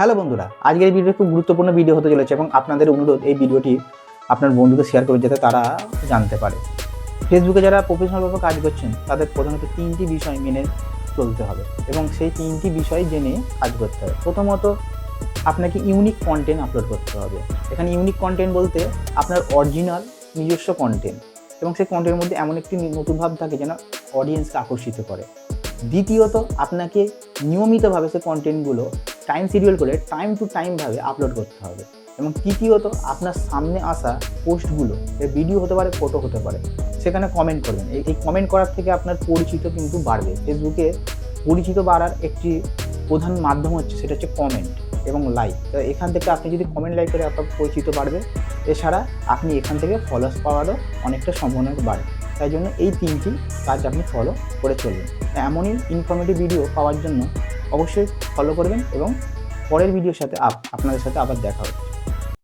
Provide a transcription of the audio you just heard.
Hello বন্ধুরা, আজকের video খুব গুরুত্বপূর্ণ ভিডিও হতে চলেছে এবং আপনাদের অনুরোধ এই ভিডিওটি আপনার বন্ধুদের শেয়ার করবে যাতে তারা জানতে পারে। ফেসবুকে যারা প্রফেশনালভাবে কাজ করছেন, তাদের প্রধানত তিনটি বিষয় মেনে চলতে হবে এবং সেই তিনটি বিষয় জেনে কাজ করতে হবে। প্রথমত, আপনাকে ইউনিক কন্টেন্ট আপলোড করতে হবে। এখানে ইউনিক কন্টেন্ট বলতে আপনার অরিজিনাল নিজস্ব কন্টেন্ট এবং সেই কন্টেন্টের মধ্যে এমন একটি নতুন ভাব থাকে যেন অডিয়েন্সকে আকর্ষিত করে। দ্বিতীয়ত, আপনাকে নিয়মিতভাবে সে কন্টেন্টগুলো টাইম শিডিউল করে টাইম টু টাইমভাবে আপলোড করতে হবে। এবং তৃতীয়ত, আপনার সামনে আসা পোস্টগুলো ভিডিও হতে পারে ফটো হতে পারে, সেখানে কমেন্ট করবেন। এই কমেন্ট করার থেকে আপনার পরিচিত কিন্তু বাড়বে। ফেসবুকে পরিচিত বাড়ার একটি প্রধান মাধ্যম হচ্ছে, সেটা হচ্ছে কমেন্ট এবং লাইক তো এখান থেকে আপনি যদি কমেন্ট লাইক করে আপনার পরিচিত বাড়বে, এছাড়া আপনি এখান থেকে ফলোয়ার্স পাওয়ারও অনেকটা সম্ভাবনা বাড়ে। তাই জন্য এই তিনটি কাজ আপনি ফলো করে চলবেন। এমনই ইনফরমেটিভ ভিডিও পাওয়ার জন্য অবশ্যই ফলো করবেন এবং পরের ভিডিওর সাথে আপ আপনাদের সাথে আবার দেখা হবে।